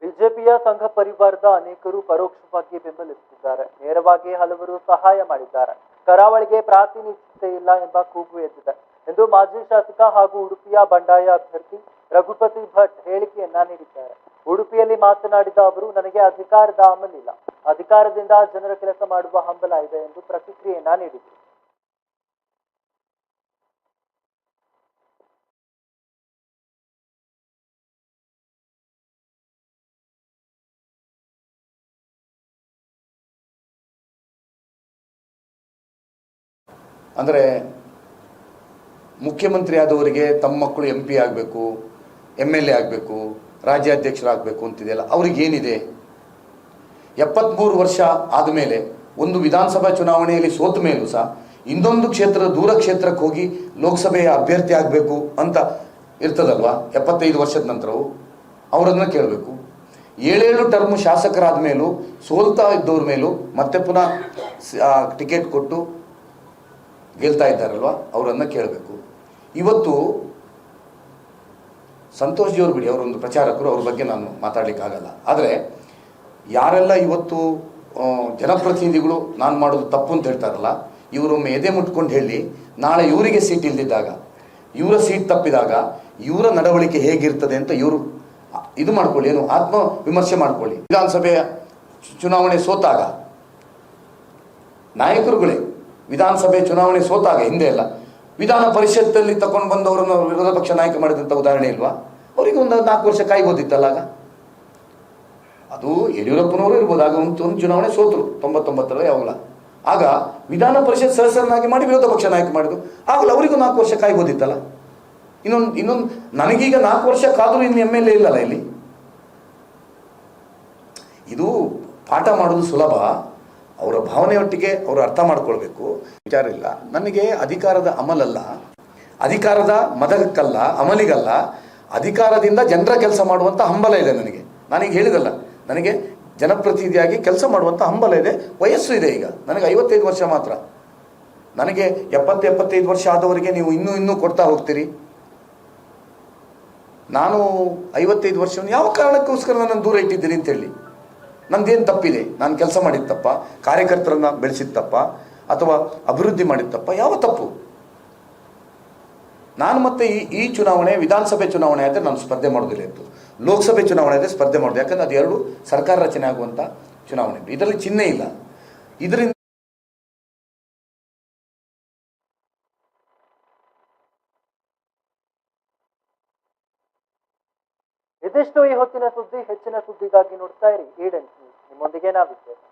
Speaker 1: ಬಿಜೆಪಿಯ ಸಂಘ ಪರಿವಾರದ ಅನೇಕರು ಪರೋಕ್ಷವಾಗಿ ಬೆಂಬಲಿಸುತ್ತಿದ್ದಾರೆ. ನೇರವಾಗಿ ಹಲವರು ಸಹಾಯ ಮಾಡಿದ್ದಾರೆ. ಕರಾವಳಿಗೆ ಪ್ರಾತಿನಿಧ್ಯತೆ ಇಲ್ಲ ಎಂಬ ಕೂಗು ಎದ್ದಿದೆ ಎಂದು ಮಾಜಿ ಶಾಸಕ ಹಾಗೂ ಉಡುಪಿಯ ಬಂಡಾಯ ಅಭ್ಯರ್ಥಿ ರಘುಪತಿ ಭಟ್ ಹೇಳಿಕೆಯನ್ನ ನೀಡಿದ್ದಾರೆ. ಉಡುಪಿಯಲ್ಲಿ ಮಾತನಾಡಿದ ಅವರು, ನನಗೆ ಅಧಿಕಾರದ ಅಮಲಿಲ್ಲ ಅಧಿಕಾರದಿಂದ ಜನರ ಕೆಲಸ ಮಾಡುವ ಹಂಬಲ ಇದೆ ಎಂದು ಪ್ರತಿಕ್ರಿಯೆಯನ್ನ ನೀಡಿದರು.
Speaker 9: ಅಂದರೆ ಮುಖ್ಯಮಂತ್ರಿ ಆದವರಿಗೆ ತಮ್ಮ ಮಕ್ಕಳು ಎಂ ಪಿ ಆಗಬೇಕು ಎಂ ಎಲ್ ಎ ಆಗಬೇಕು, ರಾಜ್ಯಾಧ್ಯಕ್ಷರಾಗಬೇಕು ಅಂತಿದೆಯಲ್ಲ ಅವ್ರಿಗೇನಿದೆ ಎಪ್ಪತ್ತ್ಮೂರು ವರ್ಷ ಆದಮೇಲೆ ಒಂದು ವಿಧಾನಸಭಾ ಚುನಾವಣೆಯಲ್ಲಿ ಸೋತ ಮೇಲೂ ಸಹ ಇನ್ನೊಂದು ಕ್ಷೇತ್ರ ದೂರ ಕ್ಷೇತ್ರಕ್ಕೆ ಹೋಗಿ ಲೋಕಸಭೆಯ ಅಭ್ಯರ್ಥಿ ಆಗಬೇಕು ಅಂತ ಇರ್ತದಲ್ವಾ? ಎಪ್ಪತ್ತೈದು ವರ್ಷದ ನಂತರವು. ಅವರನ್ನ ಕೇಳಬೇಕು. ಏಳೇಳು ಟರ್ಮ್ ಶಾಸಕರಾದ ಮೇಲೂ, ಸೋಲ್ತಾ ಇದ್ದವ್ರ ಮೇಲೂ ಮತ್ತೆ ಪುನಃ ಟಿಕೆಟ್ ಕೊಟ್ಟು ಗೆಲ್ತಾ ಇದ್ದಾರಲ್ವ? ಅವರನ್ನು ಕೇಳಬೇಕು. ಇವತ್ತು ಸಂತೋಷ್ ಜಿಯವರು ಬಿಡಿ ಅವರೊಂದು ಪ್ರಚಾರಕರು, ಅವ್ರ ಬಗ್ಗೆ ನಾನು ಮಾತಾಡಲಿಕ್ಕಾಗಲ್ಲ ಆದರೆ ಯಾರೆಲ್ಲ ಇವತ್ತು ಜನಪ್ರತಿನಿಧಿಗಳು ನಾನು ಮಾಡೋದು ತಪ್ಪು ಅಂತ ಹೇಳ್ತಾರಲ್ಲ, ಇವರೊಮ್ಮೆ ಎದೆ ಮುಟ್ಕೊಂಡು ಹೇಳಿ, ನಾಳೆ ಇವರಿಗೆ ಸೀಟ್ ಇಲ್ದಿದ್ದಾಗ, ಇವರ ಸೀಟ್ ತಪ್ಪಿದಾಗ, ಇವರ ನಡವಳಿಕೆ ಹೇಗಿರ್ತದೆ ಅಂತ ಇವರು ಇದು ಮಾಡ್ಕೊಳ್ಳಿ, ಏನು ಆತ್ಮ ವಿಮರ್ಶೆ ಮಾಡ್ಕೊಳ್ಳಿ ವಿಧಾನಸಭೆಯ ಚುನಾವಣೆ ಸೋತಾಗ, ನಾಯಕರುಗಳೇ, ವಿಧಾನಸಭೆ ಚುನಾವಣೆ ಸೋತಾಗ ಹಿಂದೆ ಎಲ್ಲ ವಿಧಾನ ಪರಿಷತ್ತಲ್ಲಿ ತಗೊಂಡು ಬಂದವರನ್ನು ವಿರೋಧ ಪಕ್ಷ ನಾಯಕ ಮಾಡಿದಂಥ ಉದಾಹರಣೆ ಇಲ್ವಾ? ಅವರಿಗೆ ಒಂದು ನಾಲ್ಕು ವರ್ಷ ಕಾಯ್ಬೋದಿತ್ತಲ್ಲ ಆಗ? ಅದು ಯಡಿಯೂರಪ್ಪನವರು ಇರ್ಬೋದು, ಆಗ ಒಂದು ಒಂದು ಚುನಾವಣೆ ಸೋತರು ತೊಂಬತ್ತೊಂಬತ್ತರ ಯಾವಾಗಲ. ಆಗ ವಿಧಾನ ಪರಿಷತ್ ಸದಸ್ಯರನ್ನಾಗಿ ಮಾಡಿ ವಿರೋಧ ಪಕ್ಷ ನಾಯಕ ಮಾಡಿದ್ರು. ಆಗಲೂ ಅವರಿಗೂ ನಾಲ್ಕು ವರ್ಷ ಕಾಯ್ಬೋದಿತ್ತಲ್ಲ ಇನ್ನೊಂದು ಇನ್ನೊಂದು, ನನಗೀಗ ನಾಲ್ಕು ವರ್ಷ ಕಾದರೂ ಇನ್ನು ಎಂ ಎಲ್ ಎ ಇಲ್ಲಲ್ಲ ಇಲ್ಲಿ? ಇದು ಪಾಠ ಮಾಡೋದು ಸುಲಭ. ಅವರ ಭಾವನೆಯೊಟ್ಟಿಗೆ ಅವರು ಅರ್ಥ ಮಾಡ್ಕೊಳ್ಬೇಕು. ವಿಚಾರ ಇಲ್ಲ ನನಗೆ ಅಧಿಕಾರದ ಅಮಲಲ್ಲ. ಅಧಿಕಾರದ ಮದಕಲ್ಲ ಅಮಲಿಗಲ್ಲ. ಅಧಿಕಾರದಿಂದ ಜನರ ಕೆಲಸ ಮಾಡುವಂಥ ಹಂಬಲ ಇದೆ ನನಗೆ. ನಾನೀಗ ಹೇಳಿದಲ್ಲ, ನನಗೆ ಜನಪ್ರತಿನಿಧಿಯಾಗಿ ಕೆಲಸ ಮಾಡುವಂಥ ಹಂಬಲ ಇದೆ, ವಯಸ್ಸು ಇದೆ ಈಗ. ನನಗೆ ಐವತ್ತೈದು ವರ್ಷ ಮಾತ್ರ. ನನಗೆ ಎಪ್ಪತ್ತು, ಎಪ್ಪತ್ತೈದು ವರ್ಷ ಆದವರಿಗೆ ನೀವು ಇನ್ನೂ ಇನ್ನೂ ಕೊಡ್ತಾ ಹೋಗ್ತೀರಿ? ನಾನು ಐವತ್ತೈದು ವರ್ಷವನ್ನು ಯಾವ ಕಾರಣಕ್ಕೋಸ್ಕರ ನನ್ನನ್ನು ದೂರ ಇಟ್ಟಿದ್ದೀರಿ ಅಂತೇಳಿ. ನಂದೇನು ತಪ್ಪಿದೆ? ನಾನು ಕೆಲಸ ಮಾಡಿದ ತಪ್ಪ ಕಾರ್ಯಕರ್ತರನ್ನ ಬೆಳೆಸಿದ ತಪ್ಪ ಅಥವಾ ಅಭಿವೃದ್ಧಿ ಮಾಡಿದ ತಪ್ಪ ಯಾವ ತಪ್ಪು? ನಾನು ಮತ್ತೆ ಈ ಈ ಚುನಾವಣೆ, ವಿಧಾನಸಭೆ ಚುನಾವಣೆ ಆದರೆ ನಾನು ಸ್ಪರ್ಧೆ ಮಾಡೋದಿಲ್ಲ ಇತ್ತು ಲೋಕಸಭೆ ಚುನಾವಣೆ ಆದರೆ ಸ್ಪರ್ಧೆ ಮಾಡೋದು. ಯಾಕಂದ್ರೆ ಅದು ಎರಡು ಸರ್ಕಾರ ರಚನೆ ಆಗುವಂಥ ಚುನಾವಣೆ. ಇದರಲ್ಲಿ ಚಿಹ್ನೆ ಇಲ್ಲ. ಇದರಿಂದ
Speaker 1: ಇದಿಷ್ಟು ಈ ಹೊತ್ತಿನ ಸುದ್ದಿ ಹೆಚ್ಚಿನ ಸುದ್ದಿಗಾಗಿ ನೋಡ್ತಾ ಇರಿ. ಈಡನ್ ನಿಮ್ಮೊಂದಿಗೆ ನಾವಿದ್ದೇವೆ.